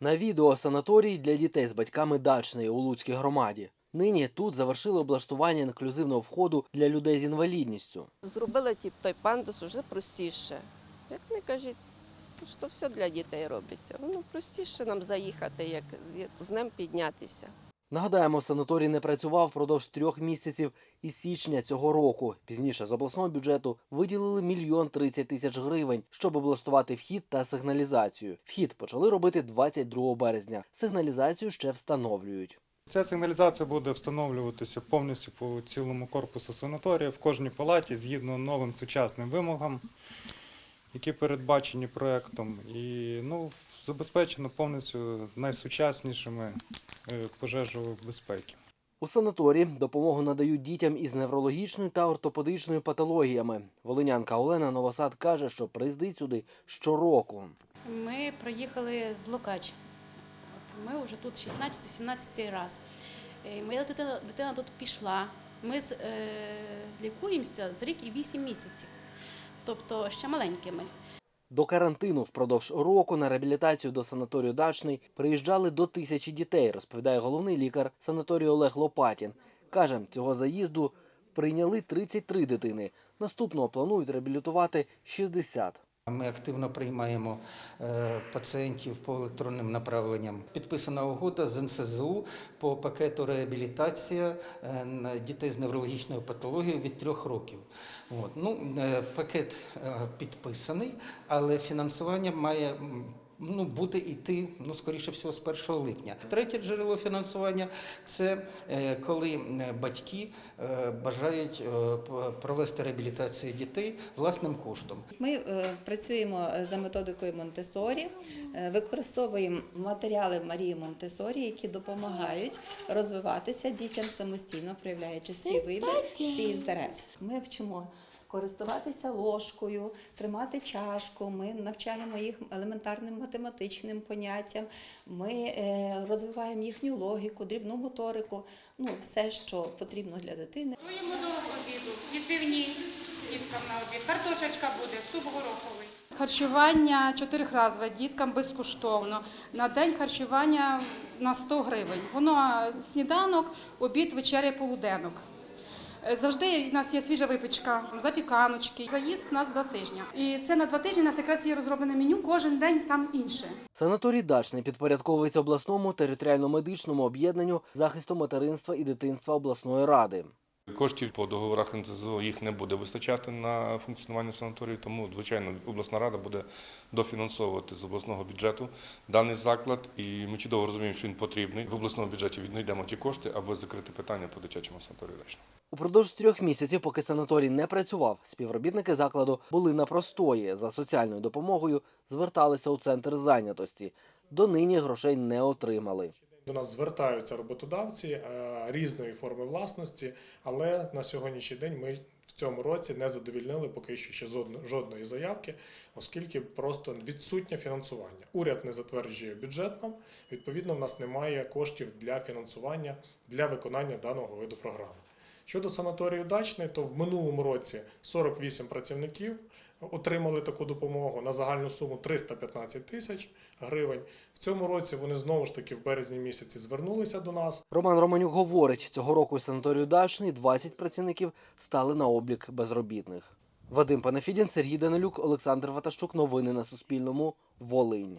На відео санаторій для дітей з батьками дачної у Луцькій громаді. Нині тут завершили облаштування інклюзивного входу для людей з інвалідністю. Зробили ті, той пандус уже простіше. Як не кажіть, то що все для дітей робиться. Воно простіше нам заїхати, як з- з ним піднятися. Нагадаємо, санаторій не працював впродовж трьох місяців із січня цього року. Пізніше з обласного бюджету виділили мільйон тридцять тисяч гривень, щоб облаштувати вхід та сигналізацію. Вхід почали робити 22 березня. Сигналізацію ще встановлюють. Ця сигналізація буде встановлюватися повністю по цілому корпусу санаторія в кожній палаті згідно новим сучасним вимогам, які передбачені проектом, і ну, забезпечено повністю найсучаснішими е, пожежової безпеки. У санаторії допомогу надають дітям із неврологічною та ортопедичною патологіями. Волинянка Олена Новосад каже, що приїздить сюди щороку. Ми приїхали з Лукач. Ми вже тут 16-17 раз. Е, Моя дитина, дитина тут пішла. Ми з, е, лікуємося з рік і 8 місяців, тобто ще маленькими. До карантину впродовж року на реабілітацію до санаторію Дачний приїжджали до тисячі дітей, розповідає головний лікар санаторію Олег Лопатін. Каже, цього заїзду прийняли 33 дитини. Наступного планують реабілітувати 60. Ми активно приймаємо е, пацієнтів по електронним направленням. Підписана угода з НСЗУ по пакету реабілітація е, дітей з неврологічною патологією від трьох років. От. Ну, е, пакет підписаний, але фінансування має. Ну, буде йти, ну, скоріше всього, з 1 липня. Третє джерело фінансування це е, коли е, батьки е, бажають провести реабілітацію дітей власним коштом. Ми працюємо за методикою Монтесорі, використовуємо матеріали Марії Монтесорі, які допомагають розвиватися дітям самостійно, проявляючи свій вибір, свій інтерес. Ми вчимо. Користуватися ложкою, тримати чашку. Ми навчаємо їх елементарним математичним поняттям. Ми е, розвиваємо їхню логіку, дрібну моторику. Ну все, що потрібно для дитини. Готуємо до обіду, відбивні діткам на обід. Картошечка буде, суп гороховий. Харчування чотирихразове діткам безкоштовно. На день харчування на 100 гривень. Воно сніданок, обід, вечеря, полуденок. Е, Завжди у нас є свіжа випічка, запіканочки. Заїзд у нас два тижні. І це на два тижні у нас якраз є розроблене меню, кожен день там інше. Санаторій Дачний підпорядковується обласному територіально-медичному об'єднанню захисту материнства і дитинства обласної ради. Коштів по договорах НЦЗО їх не буде вистачати на функціонування санаторію, тому, звичайно, обласна рада буде дофінансовувати з обласного бюджету даний заклад. І ми чудово розуміємо, що він потрібний. В обласному бюджеті віднайдемо ті кошти, аби закрити питання по дитячому санаторію. Упродовж трьох місяців, поки санаторій не працював, співробітники закладу були на простої за соціальною допомогою, зверталися у центр зайнятості. Донині грошей не отримали. До нас звертаються роботодавці е, різної форми власності, але на сьогоднішній день ми в цьому році не задовільнили поки що ще жодної заявки, оскільки просто відсутнє фінансування. Уряд не затверджує бюджет нам, відповідно, в нас немає коштів для фінансування для виконання даного виду програми. Щодо санаторію дачний, то в минулому році 48 працівників отримали таку допомогу на загальну суму 315 тисяч гривень. В цьому році вони знову ж таки в березні місяці звернулися до нас. Роман Романюк говорить, цього року в санаторію Дачний 20 працівників стали на облік безробітних. Вадим Панафідін, Сергій Данилюк, Олександр Ватащук. Новини на Суспільному. Волинь.